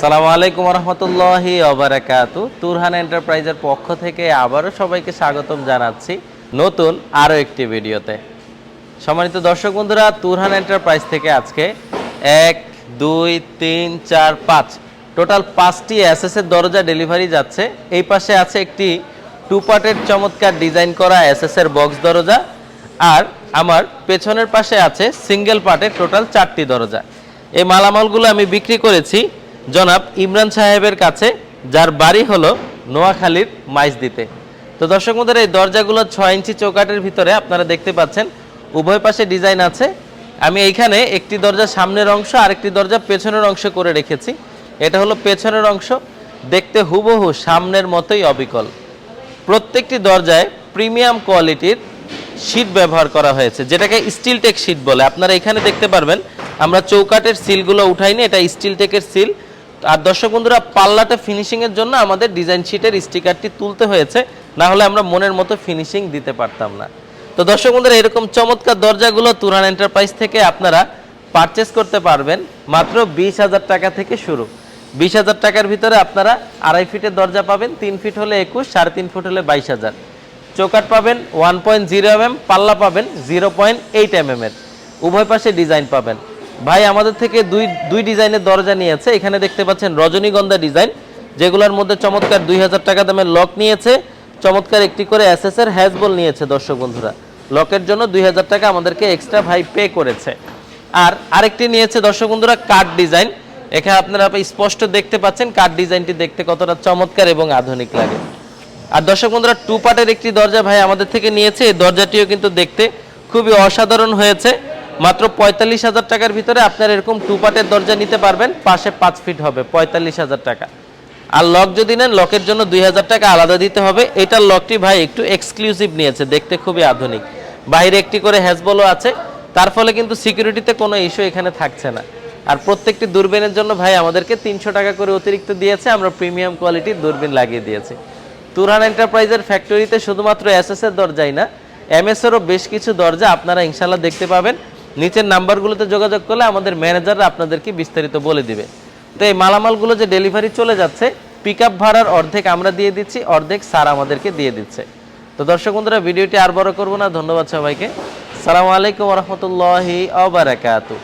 সালামু আলাইকুম রহমতুল্লাহি অবরাকাতু তুরহান এন্টারপ্রাইজের পক্ষ থেকে আবারও সবাইকে স্বাগতম জানাচ্ছি নতুন আরও একটি ভিডিওতে। সম্মানিত দর্শক বন্ধুরা, তুরহান এন্টারপ্রাইজ থেকে আজকে এক, দুই, তিন, চার, পাঁচ, টোটাল পাঁচটি এর দরজা ডেলিভারি যাচ্ছে। এই পাশে আছে একটি টু পার্টের চমৎকার ডিজাইন করা এর বক্স দরজা আর আমার পেছনের পাশে আছে সিঙ্গেল পার্টের টোটাল চারটি দরজা। এই মালামালগুলো আমি বিক্রি করেছি জনাব ইমরান সাহেবের কাছে, যার বাড়ি হলো নোয়াখালীর মাইজ দিতে তো দর্শক বন্ধুরা এই দরজাগুলো ছয় ইঞ্চি চৌকাটের ভিতরে আপনারা দেখতে পাচ্ছেন, উভয় পাশে ডিজাইন আছে। আমি এইখানে একটি দরজা সামনের অংশ আরেকটি দরজা পেছনের অংশ করে রেখেছি। এটা হলো পেছনের অংশ। দেখতে হুবহু সামনের মতোই অবিকল। প্রত্যেকটি দরজায় প্রিমিয়াম কোয়ালিটির শীট ব্যবহার করা হয়েছে, যেটাকে স্টিল টেক শীট বলে। আপনারা এখানে দেখতে পারবেন, আমরা চৌকাটের সিলগুলো উঠাইনি, এটা স্টিল টেকের সিল। আর দর্শক বন্ধুরা, পাল্লাটা ফিনিশিং এর জন্য আমাদের ডিজাইন শিটের স্টিকারটি তুলতে হয়েছে। না হলে আমরা মনের মতো ফিনিশিং দিতে পারতাম না। তো দর্শক বন্ধুরা, এরকম চমৎকার দরজাগুলো তুরান এন্টারপ্রাইজ থেকে আপনারা পারচেস করতে পারবেন। মাত্র বিশ হাজার টাকা থেকে শুরু। বিশ হাজার টাকার ভিতরে আপনারা আড়াই ফিটের দরজা পাবেন, তিন ফিট হলে একুশ, সাড়ে তিন ফুট হলে বাইশ হাজার। চৌকাট পাবেন ওয়ান পয়েন্ট জিরো এম পাল্লা পাবেন জিরো পয়েন্ট এইট এম এর উভয় পাশে ডিজাইন পাবেন। ভাই, আমাদের থেকে দুই দুই ডিজাইনের দরজা নিয়েছে। এখানে দেখতে পাচ্ছেন রজনীগন্ধা ডিজাইন, যেগুলোর মধ্যে চমৎকার দুই হাজার টাকা দামের লক নিয়েছে। চমৎকার একটি করে এস এর হ্যাজবল নিয়েছে, দর্শক বন্ধুরা। লকের জন্য দুই হাজার টাকা আমাদেরকে এক্সট্রা ভাই পে করেছে। আর আরেকটি নিয়েছে, দর্শক বন্ধুরা কাঠ ডিজাইন এখানে আপনারা স্পষ্ট দেখতে পাচ্ছেন কাঠ ডিজাইনটি দেখতে কতটা চমৎকার এবং আধুনিক লাগে। আর দর্শক বন্ধুরা টু পার্টের একটি দরজা ভাই আমাদের থেকে নিয়েছে। এই দরজাটিও কিন্তু দেখতে খুবই অসাধারণ হয়েছে। মাত্র পঁয়তাল্লিশ হাজার টাকার ভিতরে আপনার এরকম টু পার্টের দরজা নিতে পারবেন, পাশে পাঁচ ফিট হবে, পঁয়তাল্লিশ হাজার টাকা। আর লক যদি নেন লকের জন্য দুই হাজার টাকা আলাদা দিতে হবে। এটার লকটি ভাই একটু এক্সক্লুসিভ নিয়েছে, দেখতে খুবই আধুনিক। বাইরে একটি করে হ্যাজবলও আছে, তার ফলে কিন্তু সিকিউরিটিতে কোনো ইস্যু এখানে থাকছে না। আর প্রত্যেকটি দূরবীনের জন্য ভাই আমাদেরকে তিনশো টাকা করে অতিরিক্ত দিয়েছে, আমরা প্রিমিয়াম কোয়ালিটির দূরবীন লাগিয়ে দিয়েছি। তুরহান এন্টারপ্রাইজের ফ্যাক্টরিতে শুধুমাত্র এসএস এর দরজাই না এমএস এরও বেশ কিছু দরজা আপনারা ইনশাল্লাহ দেখতে পাবেন। নিচের নাম্বারগুলোতে যোগাযোগ করলে আমাদের ম্যানেজাররা আপনাদেরকে বিস্তারিত বলে দিবে। তো এই মালামালগুলো যে ডেলিভারি চলে যাচ্ছে পিক আপ ভাড়ার অর্ধেক আমরা দিয়ে দিচ্ছি, অর্ধেক স্যার আমাদেরকে দিয়ে দিচ্ছে। তো দর্শক বন্ধুরা, ভিডিওটি আর বড় করব না। ধন্যবাদ সবাইকে। সালামু আলাইকুম রহমতুল্লাহি আবারাকাতু